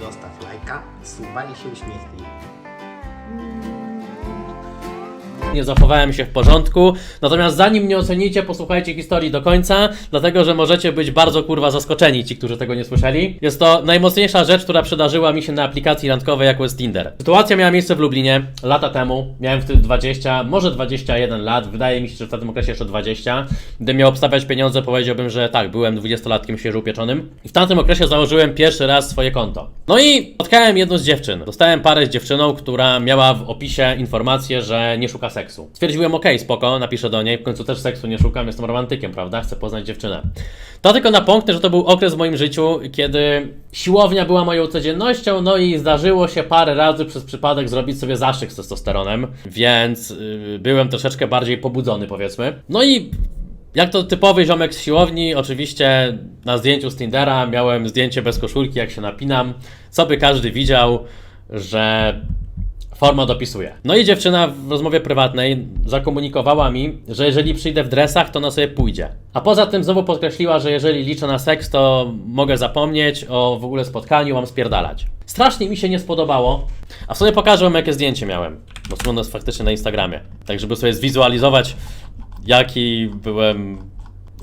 zostaw lajka, suba i się uśmiechnij. Nie zachowałem się w porządku. Natomiast zanim mnie ocenicie, posłuchajcie historii do końca, dlatego że możecie być bardzo kurwa zaskoczeni, ci, którzy tego nie słyszeli. Jest to najmocniejsza rzecz, która przydarzyła mi się na aplikacji randkowej, jaką jest Tinder. Sytuacja miała miejsce w Lublinie lata temu. Miałem wtedy 20, może 21 lat. Wydaje mi się, że w tym okresie jeszcze 20. Gdybym miał obstawiać pieniądze, powiedziałbym, że tak, byłem 20-latkiem świeżo upieczonym. I w tamtym okresie założyłem pierwszy raz swoje konto. No i spotkałem jedną z dziewczyn. Dostałem parę z dziewczyną, która miała w opisie informację, że nie szuka seksu. Stwierdziłem, okej, spoko, napiszę do niej. W końcu też seksu nie szukam, jestem romantykiem, prawda? Chcę poznać dziewczynę. To tylko napomknę, że to był okres w moim życiu, kiedy siłownia była moją codziennością, no i zdarzyło się parę razy przez przypadek zrobić sobie zaszyk z testosteronem, więc yy, byłem troszeczkę bardziej pobudzony, powiedzmy. No i jak to typowy ziomek z siłowni, oczywiście na zdjęciu z Tindera miałem zdjęcie bez koszulki, jak się napinam, co by każdy widział, że forma dopisuje. No i dziewczyna w rozmowie prywatnej zakomunikowała mi, że jeżeli przyjdę w dresach, to na sobie pójdzie. A poza tym znowu podkreśliła, że jeżeli liczę na seks, to mogę zapomnieć o w ogóle spotkaniu, mam spierdalać. Strasznie mi się nie spodobało, a w sobie pokażę wam jakie zdjęcie miałem, bo ono jest faktycznie na Instagramie, tak żeby sobie zwizualizować jaki byłem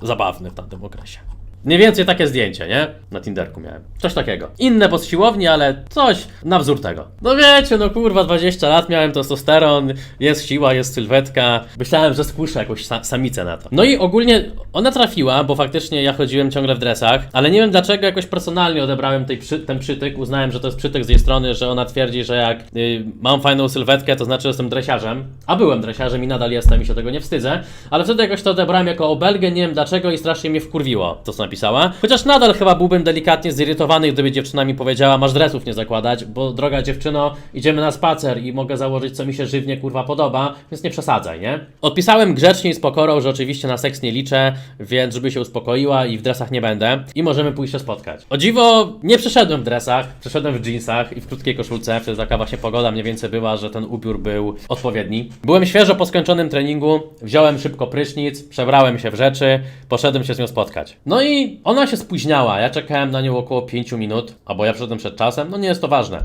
zabawny w tamtym okresie. Mniej więcej takie zdjęcie, nie? Na Tinderku miałem. Coś takiego. Inne po siłowni, ale coś na wzór tego. No wiecie, no kurwa, 20 lat miałem testosteron, jest siła, jest sylwetka. Myślałem, że skuszę jakąś sa samicę na to. No i ogólnie ona trafiła, bo faktycznie ja chodziłem ciągle w dresach, ale nie wiem dlaczego jakoś personalnie odebrałem tej przy ten przytyk. Uznałem, że to jest przytyk z jej strony, że ona twierdzi, że jak y, mam fajną sylwetkę, to znaczy, że jestem dresiarzem. A byłem dresiarzem i nadal jestem i się tego nie wstydzę. Ale wtedy jakoś to odebrałem jako obelgę, nie wiem dlaczego i strasznie mnie wkurwiło to, co napisała. Chociaż nadal chyba byłbym delikatnie zirytowany, gdyby dziewczyna mi powiedziała, masz dresów nie zakładać, bo droga dziewczyno, idziemy na spacer i mogę założyć, co mi się żywnie kurwa podoba, więc nie przesadzaj, nie? Odpisałem grzecznie i z pokorą, że oczywiście na seks nie liczę, więc żeby się uspokoiła i w dresach nie będę i możemy pójść się spotkać. O dziwo, nie przeszedłem w dresach, przeszedłem w jeansach i w krótkiej koszulce, wtedy taka właśnie pogoda mniej więcej była, że ten ubiór był odpowiedni. Byłem świeżo po skończonym treningu, wziąłem szybko prysznic, przebrałem się w rzeczy, poszedłem się z nią spotkać. No i ona się spóźniała, ja czekałem na nią około 5 minut, albo ja przyszedłem przed czasem, no nie jest to ważne.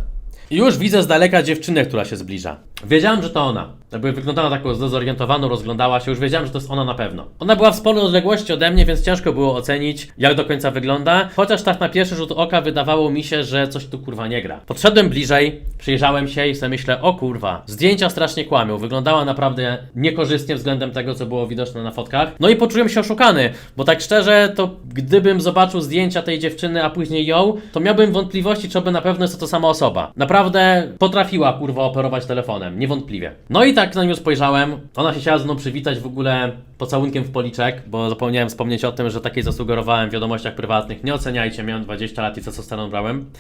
Już widzę z daleka dziewczynę, która się zbliża. Wiedziałem, że to ona. Jakby wyglądała taką zdezorientowaną, rozglądała się, już wiedziałem, że to jest ona na pewno. Ona była w sporej odległości ode mnie, więc ciężko było ocenić, jak do końca wygląda. Chociaż tak na pierwszy rzut oka wydawało mi się, że coś tu kurwa nie gra. Podszedłem bliżej, przyjrzałem się i sobie myślę, o kurwa, zdjęcia strasznie kłamią. Wyglądała naprawdę niekorzystnie względem tego, co było widoczne na fotkach. No i poczułem się oszukany, bo tak szczerze, to gdybym zobaczył zdjęcia tej dziewczyny, a później ją, to miałbym wątpliwości, czy by na pewno jest to ta sama osoba. Naprawdę potrafiła kurwa operować telefonem, niewątpliwie. No i tak na nią spojrzałem. Ona się chciała ze mną przywitać w ogóle pocałunkiem w policzek, bo zapomniałem wspomnieć o tym, że takiej zasugerowałem w wiadomościach prywatnych. Nie oceniajcie, miałem 20 lat i testosteron brałem.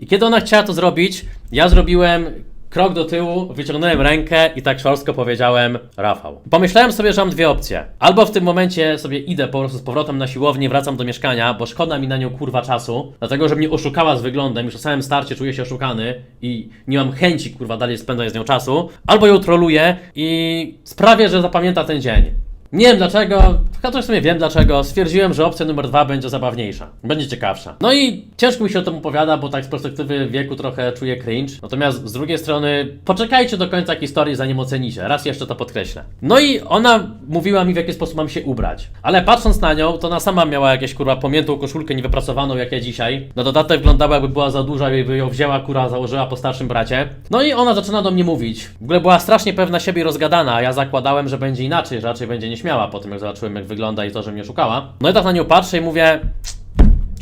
I kiedy ona chciała to zrobić, ja zrobiłem krok do tyłu, wyciągnąłem rękę i tak szorstko powiedziałem Rafał. Pomyślałem sobie, że mam dwie opcje. Albo w tym momencie sobie idę po prostu z powrotem na siłownię, wracam do mieszkania, bo szkoda mi na nią kurwa czasu, dlatego że mnie oszukała z wyglądem, już na samym starcie czuję się oszukany i nie mam chęci kurwa dalej spędzać z nią czasu. Albo ją troluję i sprawię, że zapamięta ten dzień. Nie wiem dlaczego, chociaż w sumie wiem dlaczego, stwierdziłem, że opcja numer dwa będzie zabawniejsza, będzie ciekawsza. No i ciężko mi się o tym opowiada, bo tak z perspektywy wieku trochę czuję cringe. Natomiast z drugiej strony, poczekajcie do końca historii, zanim ocenicie. Raz jeszcze to podkreślę. No i ona mówiła mi, w jaki sposób mam się ubrać. Ale patrząc na nią, to ona sama miała jakieś kurwa pomiętą koszulkę niewyprasowaną, jak ja dzisiaj. Na dodatek wyglądała, jakby była za duża i by ją wzięła, kura założyła po starszym bracie. No i ona zaczyna do mnie mówić. W ogóle była strasznie pewna siebie rozgadana, a ja zakładałem, że będzie inaczej, że raczej będzie nieśmiała po tym, jak zobaczyłem, jak wygląda i to, że mnie szukała. No i tak na nią patrzę i mówię.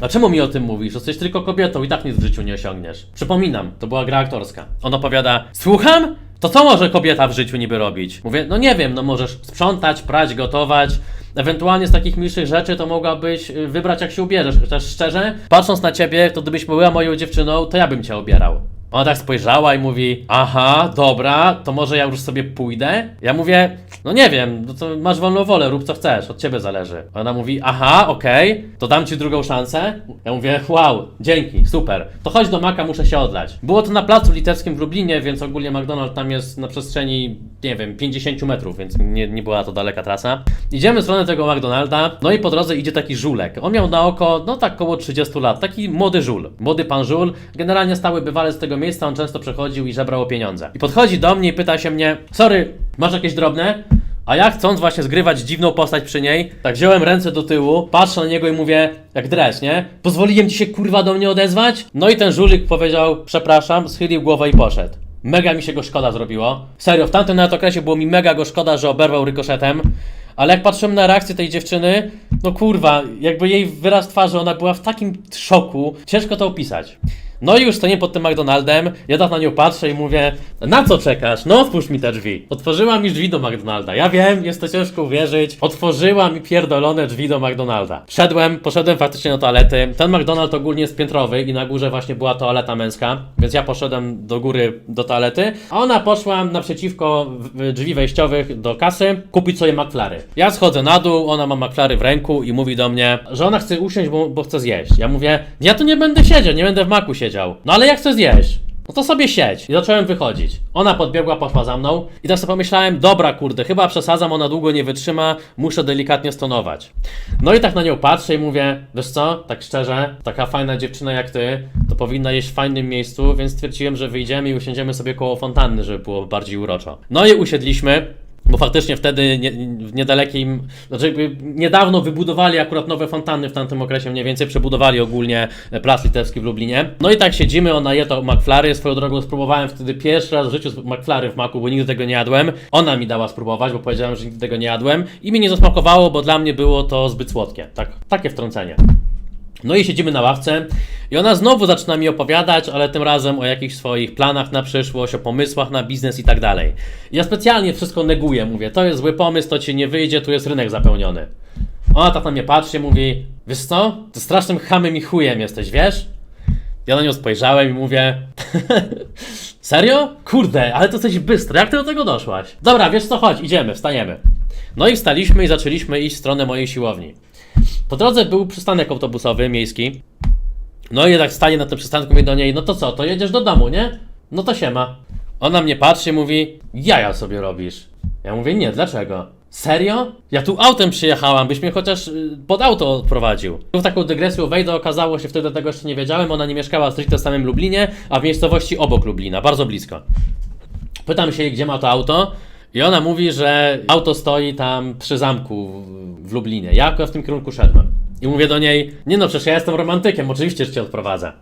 A czemu mi o tym mówisz? Jesteś tylko kobietą i tak nic w życiu nie osiągniesz. Przypominam, to była gra aktorska. On opowiada, słucham? To co może kobieta w życiu niby robić? Mówię, no nie wiem, no możesz sprzątać, prać, gotować. Ewentualnie z takich mniejszych rzeczy to mogłabyś y, wybrać jak się ubierzesz. Chociaż szczerze, patrząc na ciebie, to gdybyś była moją dziewczyną, to ja bym cię obierał. Ona tak spojrzała i mówi, aha, dobra, to może ja już sobie pójdę? Ja mówię, no nie wiem, no to masz wolną wolę, rób co chcesz, od ciebie zależy. Ona mówi, aha, okej, to dam ci drugą szansę. Ja mówię, wow, dzięki, super. To chodź do Maka, muszę się odlać. Było to na placu litewskim w Lublinie, więc ogólnie McDonald's tam jest na przestrzeni, nie wiem, 50 metrów, więc nie, nie była to daleka trasa. Idziemy w stronę tego McDonalda, no i po drodze idzie taki żulek. On miał na oko, no tak koło 30 lat, taki młody żul, młody pan żul, generalnie stały bywalec tego miejsca, on często przechodził i żebrał o pieniądze. I podchodzi do mnie i pyta się mnie, sorry, masz jakieś drobne? A ja chcąc właśnie zgrywać dziwną postać przy niej, tak wziąłem ręce do tyłu, patrzę na niego i mówię, jak dres, nie? Pozwoliłem ci się kurwa do mnie odezwać? No i ten żulik powiedział, przepraszam, schylił głowę i poszedł. Mega mi się go szkoda zrobiło. Serio, w tamtym nawet okresie było mi mega go szkoda, że oberwał rykoszetem. Ale jak patrzyłem na reakcję tej dziewczyny, no kurwa, jakby jej wyraz twarzy, ona była w takim szoku, ciężko to opisać. No i już stoję pod tym McDonaldem, ja tak na nią patrzę i mówię, na co czekasz? No otwórz mi te drzwi. Otworzyła mi drzwi do McDonalda. Ja wiem, jest to ciężko uwierzyć. Otworzyła mi pierdolone drzwi do McDonalda. Wszedłem, poszedłem faktycznie do toalety. Ten McDonald ogólnie jest piętrowy i na górze właśnie była toaleta męska, więc ja poszedłem do góry do toalety, a ona poszła naprzeciwko drzwi wejściowych do kasy kupić sobie McFlary. Ja schodzę na dół, ona ma McFlary w ręku i mówi do mnie, że ona chce usiąść, bo, bo chce zjeść. Ja mówię, ja tu nie będę siedział, nie będę w maku siedział. No ale ja chcę zjeść. No to sobie siedź. I zacząłem wychodzić. Ona podbiegła, poszła za mną i tak sobie pomyślałem, dobra kurde, chyba przesadzam, ona długo nie wytrzyma, muszę delikatnie stonować. No i tak na nią patrzę i mówię, wiesz co, tak szczerze, taka fajna dziewczyna jak ty, to powinna jeść w fajnym miejscu, więc stwierdziłem, że wyjdziemy i usiądziemy sobie koło fontanny, żeby było bardziej uroczo. No i usiedliśmy. Bo faktycznie wtedy nie, w niedalekim, znaczy niedawno wybudowali akurat nowe fontanny w tamtym okresie, mniej więcej przebudowali ogólnie plac litewski w Lublinie. No i tak siedzimy, ona je to McFlary, swoją drogą spróbowałem wtedy pierwszy raz w życiu McFlary w maku, bo nigdy tego nie jadłem. Ona mi dała spróbować, bo powiedziałem, że nigdy tego nie jadłem i mi nie zasmakowało, bo dla mnie było to zbyt słodkie. Tak, takie wtrącenie. No i siedzimy na ławce i ona znowu zaczyna mi opowiadać, ale tym razem o jakichś swoich planach na przyszłość, o pomysłach na biznes i tak dalej. Ja specjalnie wszystko neguję, mówię, to jest zły pomysł, to ci nie wyjdzie, tu jest rynek zapełniony. Ona tak na mnie patrzy, mówi, wiesz co, ty strasznym chamem i chujem jesteś, wiesz? Ja na nią spojrzałem i mówię, serio? Kurde, ale to jesteś bystro, jak ty do tego doszłaś? Dobra, wiesz co, chodź, idziemy, wstajemy. No i wstaliśmy i zaczęliśmy iść w stronę mojej siłowni. Po drodze był przystanek autobusowy miejski. No i tak stanie na tym przystanku mówi do niej, no to co, to jedziesz do domu, nie? No to siema. Ona mnie patrzy i mówi, jaja sobie robisz. Ja mówię, nie, dlaczego? Serio? Ja tu autem przyjechałam, byś mnie chociaż y, pod auto odprowadził. Tu w taką dygresję wejdę, okazało się, wtedy tego jeszcze nie wiedziałem, ona nie mieszkała stricte w samym Lublinie, a w miejscowości obok Lublina, bardzo blisko. Pytam się jej, gdzie ma to auto. I ona mówi, że auto stoi tam przy zamku w- Lublinie. Ja w tym kierunku szedłem. I mówię do niej, nie no, przecież ja jestem romantykiem, oczywiście, że cię odprowadzę.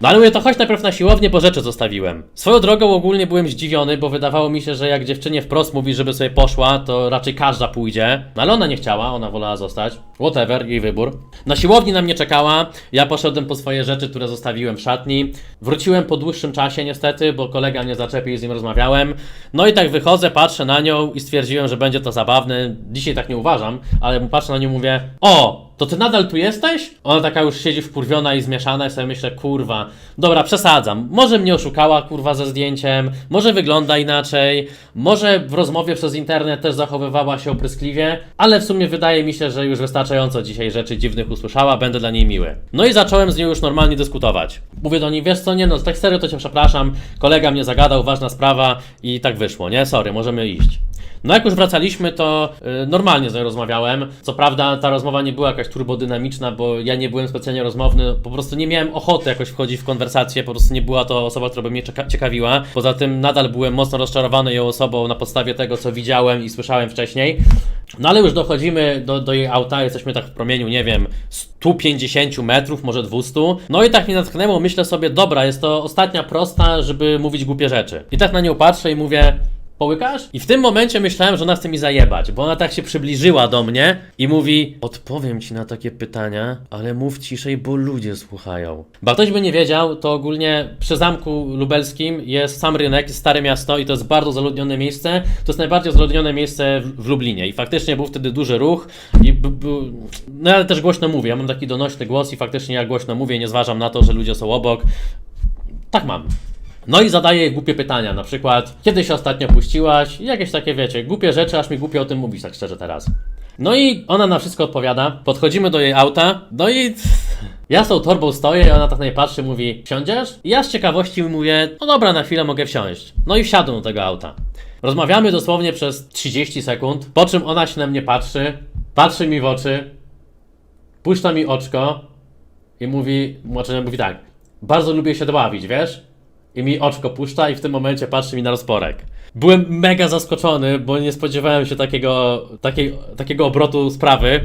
No ale mówię, to chodź najpierw na siłownię, bo rzeczy zostawiłem. Swoją drogą ogólnie byłem zdziwiony, bo wydawało mi się, że jak dziewczynie wprost mówi, żeby sobie poszła, to raczej każda pójdzie. No ale ona nie chciała, ona wolała zostać. Whatever, jej wybór. Na siłowni na mnie czekała, ja poszedłem po swoje rzeczy, które zostawiłem w szatni. Wróciłem po dłuższym czasie niestety, bo kolega mnie zaczepił i z nim rozmawiałem. No i tak wychodzę, patrzę na nią i stwierdziłem, że będzie to zabawne. Dzisiaj tak nie uważam, ale patrzę na nią i mówię, o, to ty nadal tu jesteś? Ona taka już siedzi wkurwiona i zmieszana i sobie myślę, kurwa, dobra, przesadzam. Może mnie oszukała, kurwa, ze zdjęciem, może wygląda inaczej, może w rozmowie przez internet też zachowywała się opryskliwie, ale w sumie wydaje mi się, że już wystarczająco dzisiaj rzeczy dziwnych usłyszała, będę dla niej miły. No i zacząłem z nią już normalnie dyskutować. Mówię do niej, wiesz co, nie no, tak serio to cię przepraszam, kolega mnie zagadał, ważna sprawa i tak wyszło, nie? Sorry, możemy iść. No jak już wracaliśmy, to y, normalnie z nią rozmawiałem. Co prawda ta rozmowa nie była jakaś turbodynamiczna, bo ja nie byłem specjalnie rozmowny, po prostu nie miałem ochoty jakoś wchodzić w konwersację, po prostu nie była to osoba, która by mnie ciekawiła. Poza tym nadal byłem mocno rozczarowany ją osobą na podstawie tego, co widziałem i słyszałem wcześniej. No ale już dochodzimy do, do jej auta, jesteśmy tak w promieniu, nie wiem, 150 metrów, może 200. No i tak mnie natknęło, myślę sobie, dobra, jest to ostatnia prosta, żeby mówić głupie rzeczy. I tak na nią patrzę i mówię, Połykasz? I w tym momencie myślałem, że ona chce mi zajebać, bo ona tak się przybliżyła do mnie i mówi: Odpowiem ci na takie pytania, ale mów ciszej, bo ludzie słuchają. Bo ktoś by nie wiedział, to ogólnie przy zamku lubelskim jest sam rynek, jest stare miasto i to jest bardzo zaludnione miejsce. To jest najbardziej zaludnione miejsce w, w Lublinie i faktycznie był wtedy duży ruch i no ale też głośno mówię. Ja mam taki donośny głos i faktycznie ja głośno mówię, nie zważam na to, że ludzie są obok. Tak mam. No i zadaje jej głupie pytania, na przykład, kiedy się ostatnio puściłaś? I jakieś takie, wiecie, głupie rzeczy, aż mi głupio o tym mówić, tak szczerze teraz. No i ona na wszystko odpowiada, podchodzimy do jej auta, no i ja z tą torbą stoję i ona tak na mnie patrzy, mówi, wsiądziesz? I ja z ciekawości mówię, no dobra, na chwilę mogę wsiąść. No i wsiadłem do tego auta. Rozmawiamy dosłownie przez 30 sekund, po czym ona się na mnie patrzy, patrzy mi w oczy, puszcza mi oczko i mówi, znaczy mówi tak, bardzo lubię się dławić, wiesz? I mi oczko puszcza i w tym momencie patrzy mi na rozporek. Byłem mega zaskoczony, bo nie spodziewałem się takiego, takiej, takiego obrotu sprawy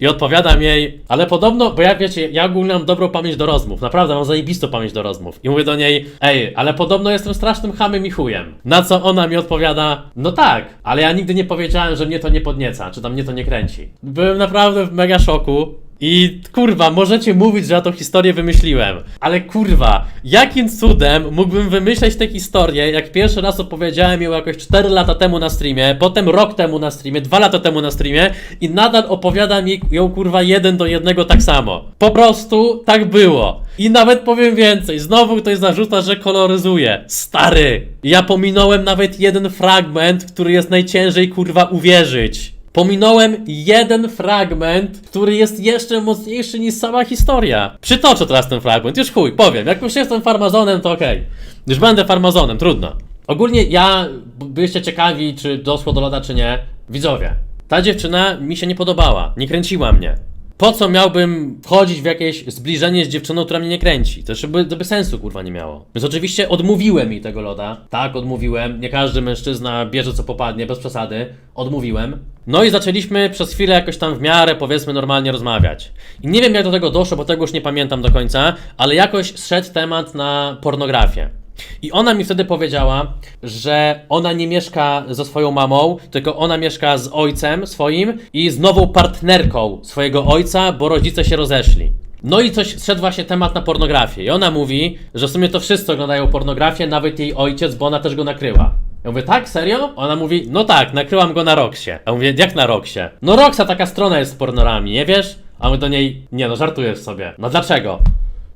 i odpowiadam jej, ale podobno, bo ja wiecie, ja ogólnie mam dobrą pamięć do rozmów, naprawdę mam zajebistą pamięć do rozmów. I mówię do niej, ej, ale podobno jestem strasznym hamem i chujem. Na co ona mi odpowiada, no tak, ale ja nigdy nie powiedziałem, że mnie to nie podnieca, czy tam mnie to nie kręci. Byłem naprawdę w mega szoku. I kurwa, możecie mówić, że ja tą historię wymyśliłem, ale kurwa, jakim cudem mógłbym wymyśleć tę historię, jak pierwszy raz opowiedziałem ją jakoś 4 lata temu na streamie, potem rok temu na streamie, 2 lata temu na streamie i nadal opowiadam jej- ją kurwa jeden do jednego tak samo. Po prostu tak było. I nawet powiem więcej, znowu ktoś zarzuca, że koloryzuje. Stary, ja pominąłem nawet jeden fragment, który jest najciężej kurwa uwierzyć. Pominąłem jeden fragment, który jest jeszcze mocniejszy niż sama historia. Przytoczę teraz ten fragment, już chuj, powiem. Jak już jestem farmazonem, to okej. Już będę farmazonem, trudno. Ogólnie ja, byliście ciekawi, czy doszło do loda, czy nie. Widzowie, ta dziewczyna mi się nie podobała, nie kręciła mnie. Po co miałbym wchodzić w jakieś zbliżenie z dziewczyną, która mnie nie kręci? To jeszcze by, to by sensu kurwa nie miało. Więc oczywiście odmówiłem jej tego loda. Tak, odmówiłem. Nie każdy mężczyzna bierze co popadnie, bez przesady. Odmówiłem. No i zaczęliśmy przez chwilę jakoś tam w miarę, powiedzmy, normalnie rozmawiać. I nie wiem jak do tego doszło, bo tego już nie pamiętam do końca, ale jakoś zszedł temat na pornografię. I ona mi wtedy powiedziała, że ona nie mieszka ze swoją mamą, tylko ona mieszka z ojcem swoim i z nową partnerką swojego ojca, bo rodzice się rozeszli. No i coś szedł właśnie temat na pornografię. I ona mówi, że w sumie to wszyscy oglądają pornografię, nawet jej ojciec, bo ona też go nakryła. Ja mówię, tak, serio? Ona mówi, no tak, nakryłam go na Roxie. Ja mówię, jak na Roxie? No Roxa taka strona jest z pornorami, nie wiesz? A my do niej, nie no, żartujesz sobie. No dlaczego?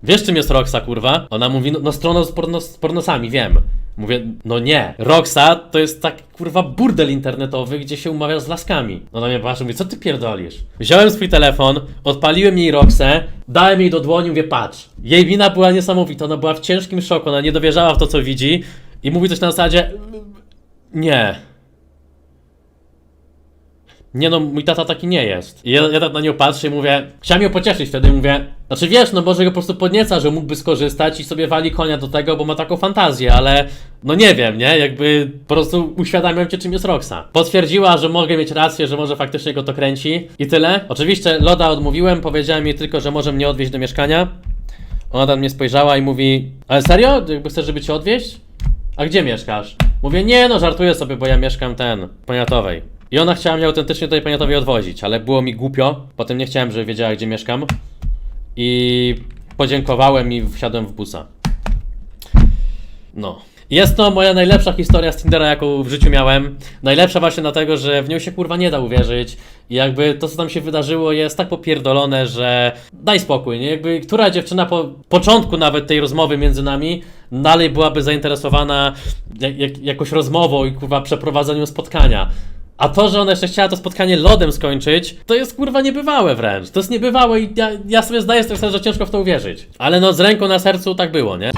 Wiesz czym jest Roxa, kurwa? Ona mówi, no, no stroną z, porno, z pornosami, wiem. Mówię, no nie. Roxa to jest tak, kurwa, burdel internetowy, gdzie się umawiasz z laskami. Ona mnie patrzy, mówi, co ty pierdolisz? Wziąłem swój telefon, odpaliłem jej Roxę, dałem jej do dłoni, mówię, patrz. Jej wina była niesamowita, ona była w ciężkim szoku, ona nie dowierzała w to, co widzi i mówi coś na zasadzie, nie. Nie no, mój tata taki nie jest. I ja, ja tak na nią patrzę i mówię, chciałem ją pocieszyć wtedy, mówię, znaczy wiesz, no może go po prostu podnieca, że mógłby skorzystać i sobie wali konia do tego, bo ma taką fantazję, ale no nie wiem, nie, jakby po prostu uświadamiam cię czym jest Roxa. Potwierdziła, że mogę mieć rację, że może faktycznie go to kręci i tyle. Oczywiście Loda odmówiłem, powiedziałem jej tylko, że może mnie odwieźć do mieszkania. Ona tam mnie spojrzała i mówi, ale serio? Jakby chcesz, żeby cię odwieźć? A gdzie mieszkasz? Mówię, nie no, żartuję sobie, bo ja mieszkam ten, Poniatowej. I ona chciała mnie autentycznie do tej Poniatowej odwozić, ale było mi głupio, potem nie chciałem, żeby wiedziała, gdzie mieszkam. I podziękowałem i wsiadłem w busa. No. Jest to moja najlepsza historia z Tindera, jaką w życiu miałem. Najlepsza właśnie dlatego, że w nią się kurwa nie da uwierzyć. I jakby to, co tam się wydarzyło, jest tak popierdolone, że daj spokój, nie? Jakby która dziewczyna po początku nawet tej rozmowy między nami dalej byłaby zainteresowana jak, jak, jakąś rozmową i kurwa przeprowadzeniem spotkania. A to, że ona jeszcze chciała to spotkanie lodem skończyć, to jest kurwa niebywałe wręcz. To jest niebywałe i ja, ja sobie zdaję z tego że ciężko w to uwierzyć. Ale no z ręką na sercu tak było, nie?